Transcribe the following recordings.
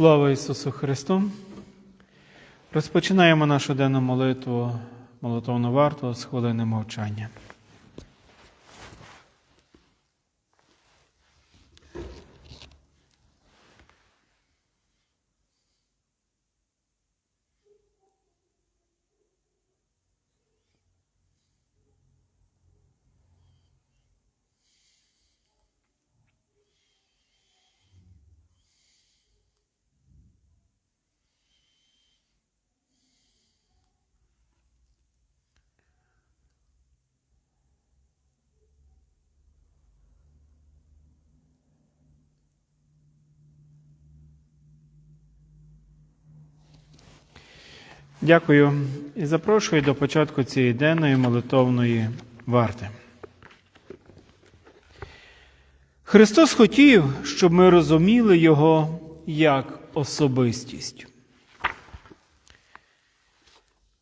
Слава Ісусу Христу! Розпочинаємо нашу денну молитву, молитовну варту з хвилини мовчання. Дякую і запрошую до початку цієї денної молитовної варти. Христос хотів, щоб ми розуміли Його як особистість.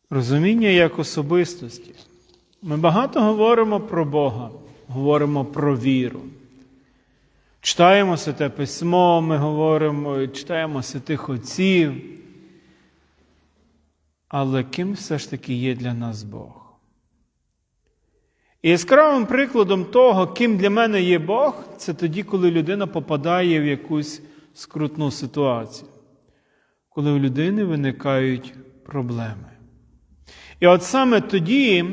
Розуміння як особистості. Ми багато говоримо про Бога, говоримо про віру. Читаємо святе письмо, ми говоримо, читаємо святих отців. Але ким все ж таки є для нас Бог? І яскравим прикладом того, ким для мене є Бог, це тоді, коли людина попадає в якусь скрутну ситуацію, коли у людини виникають проблеми. І от саме тоді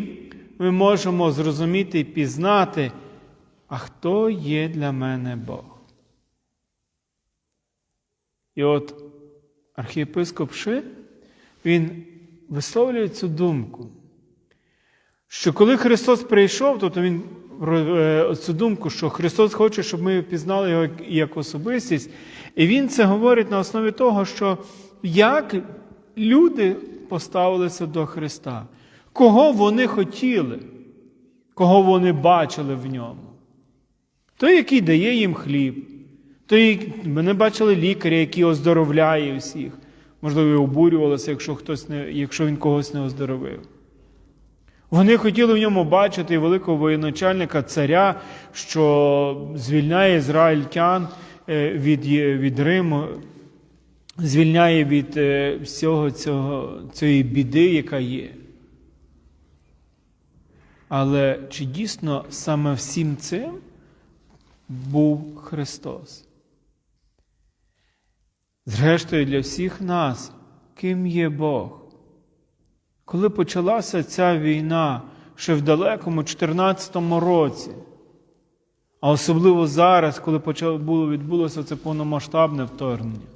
ми можемо зрозуміти і пізнати, а хто є для мене Бог. І от архієпископ Ши, він висловлює цю думку, що коли Христос прийшов, тобто Він е, цю думку, що Христос хоче, щоб ми пізнали його як особистість, і Він це говорить на основі того, що як люди поставилися до Христа, кого вони хотіли, кого вони бачили в ньому. Той, який дає їм хліб, той, ми бачили лікаря, який оздоровляє всіх. Можливо, і обурювалися, якщо хтось не, якщо він когось не оздоровив. Вони хотіли в ньому бачити великого воєначальника царя, що звільняє ізраїльтян від від Риму, звільняє від всього цього, цієї біди, яка є. Але чи дійсно саме всім цим був Христос? Зрештою, для всіх нас, ким є Бог. Коли почалася ця війна ще в далекому 14 році, а особливо зараз, коли відбулося це повномасштабне вторгнення,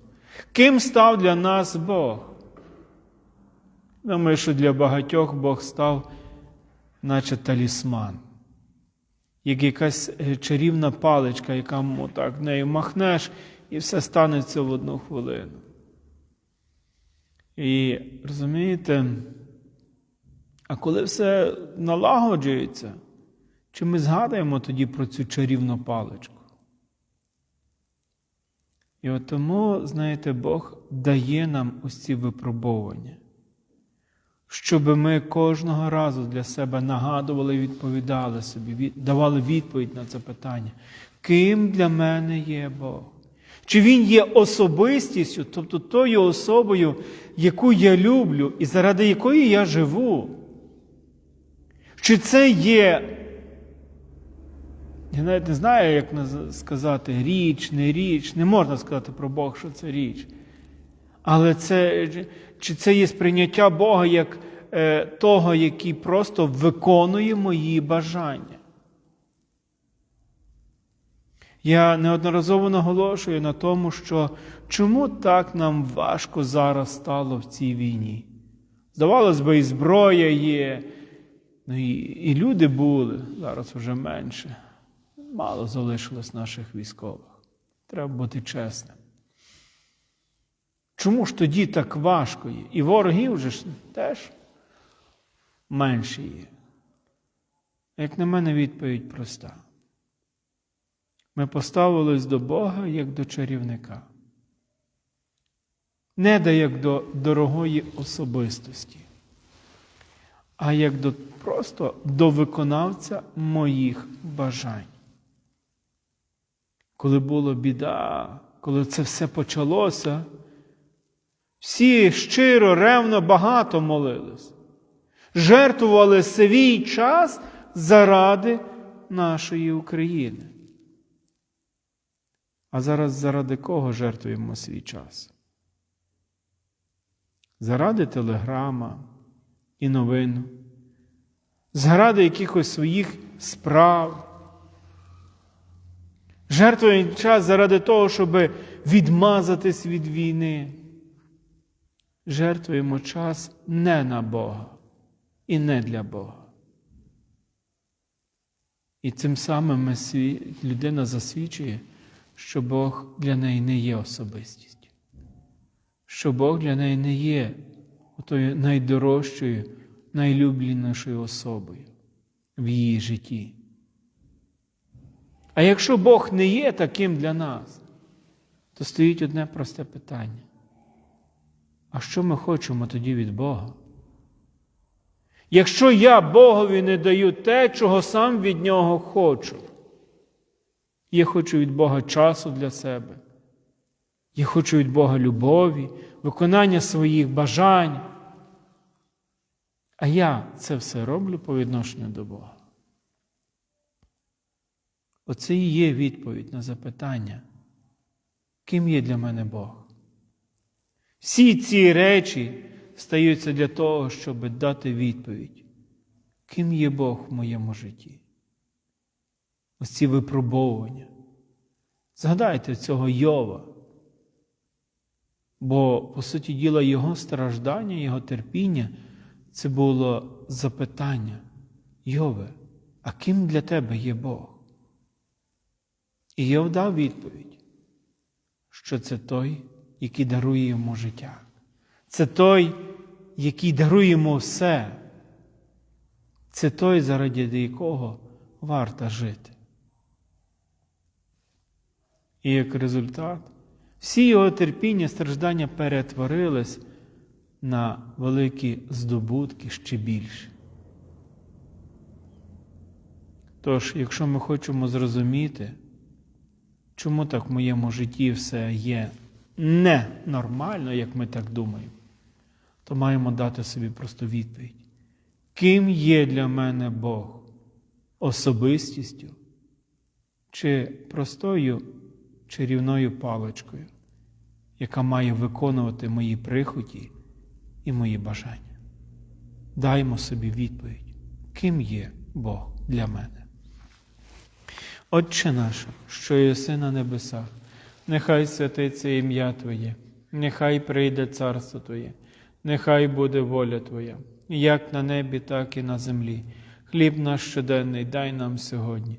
ким став для нас Бог? Думаю, що для багатьох Бог став, наче талісман, як якась чарівна паличка, яка так нею махнеш і все станеться в одну хвилину. І розумієте, а коли все налагоджується, чи ми згадуємо тоді про цю чарівну паличку? І от тому, знаєте, Бог дає нам ось ці випробовування, щоб ми кожного разу для себе нагадували і відповідали собі, давали відповідь на це питання. Ким для мене є Бог? Чи він є особистістю, тобто тою особою, яку я люблю і заради якої я живу? Чи це є, я навіть не знаю, як сказати, річ, не річ, не можна сказати про Бога, що це річ. Але це, чи це є сприйняття Бога як е, того, який просто виконує мої бажання? Я неодноразово наголошую на тому, що чому так нам важко зараз стало в цій війні? Здавалось би, і зброя є, ну і, і люди були, зараз вже менше. Мало залишилось наших військових. Треба бути чесним. Чому ж тоді так важко є? І ворогів вже ж теж менше є. Як на мене, відповідь проста. Ми поставились до Бога як до чарівника, не да як до дорогої особистості, а як до просто до виконавця моїх бажань. Коли була біда, коли це все почалося, Всі щиро, ревно, багато молились, жертвували свій час заради нашої України. А зараз заради кого жертвуємо свій час? Заради телеграма і новин, заради якихось своїх справ. Жертвуємо час заради того, щоб відмазатись від війни. Жертвуємо час не на Бога і не для Бога. І цим самим ми людина засвідчує, що Бог для неї не є особистістю, що Бог для неї не є тою найдорожчою, найлюбленішою особою в її житті. А якщо Бог не є таким для нас, то стоїть одне просте питання. А що ми хочемо тоді від Бога? Якщо я Богові не даю те, чого сам від Нього хочу, я хочу від Бога часу для себе, я хочу від Бога любові, виконання своїх бажань. А я це все роблю по відношенню до Бога. Оце і є відповідь на запитання, ким є для мене Бог. Всі ці речі стаються для того, щоб дати відповідь, ким є Бог в моєму житті. Ось ці випробовування. Згадайте цього Йова. Бо, по суті діла, його страждання, його терпіння це було запитання. Йове, а ким для тебе є Бог? І Йов дав відповідь, що це той, який дарує йому життя. Це той, який дарує йому все. Це той, заради якого варто жити. І як результат, всі його терпіння, страждання перетворились на великі здобутки ще більше. Тож, якщо ми хочемо зрозуміти, чому так в моєму житті все є ненормально, як ми так думаємо, то маємо дати собі просто відповідь. Ким є для мене Бог? Особистістю чи простою чарівною паличкою, яка має виконувати мої прихоті і мої бажання? Даймо собі відповідь, ким є Бог для мене. Отче наш, що єси на небесах, нехай святиться ім'я Твоє, нехай прийде царство Твоє, нехай буде воля Твоя, як на небі, так і на землі. Хліб наш щоденний дай нам сьогодні,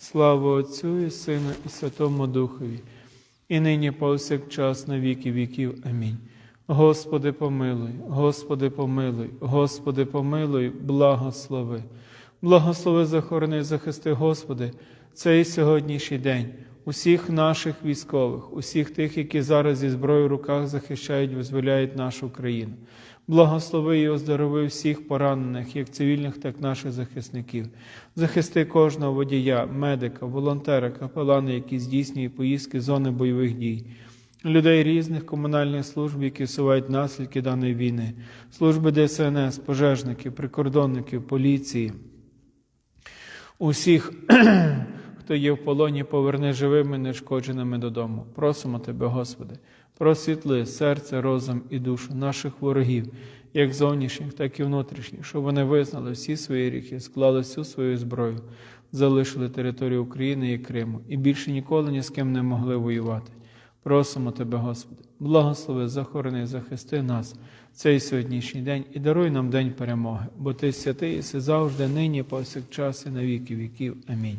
Слава Отцю і Сину, і Святому Духові, і нині повсякчас на віки віків. Амінь. Господи, помилуй, Господи, помилуй, Господи, помилуй, благослови. Благослови, захорони, захисти, Господи, цей сьогоднішній день, усіх наших військових, усіх тих, які зараз зі зброєю в руках захищають, визволяють нашу країну. Благослови і оздорови всіх поранених, як цивільних, так і наших захисників. Захисти кожного водія, медика, волонтера, капелана, які здійснюють поїздки зони бойових дій. Людей різних комунальних служб, які усувають наслідки даної війни, служби ДСНС, пожежників, прикордонників, поліції, усіх, хто є в полоні, поверни живими, нешкодженими додому. Просимо Тебе, Господи, просвітли серце, розум і душу наших ворогів, як зовнішніх, так і внутрішніх, щоб вони визнали всі свої гріхи, склали всю свою зброю, залишили територію України і Криму і більше ніколи ні з ким не могли воювати. Просимо Тебе, Господи, благослови, захорони, захисти нас в цей сьогоднішній день і даруй нам день перемоги, бо Ти святий єси завжди, нині, повсякчас і на віки віків. Амінь.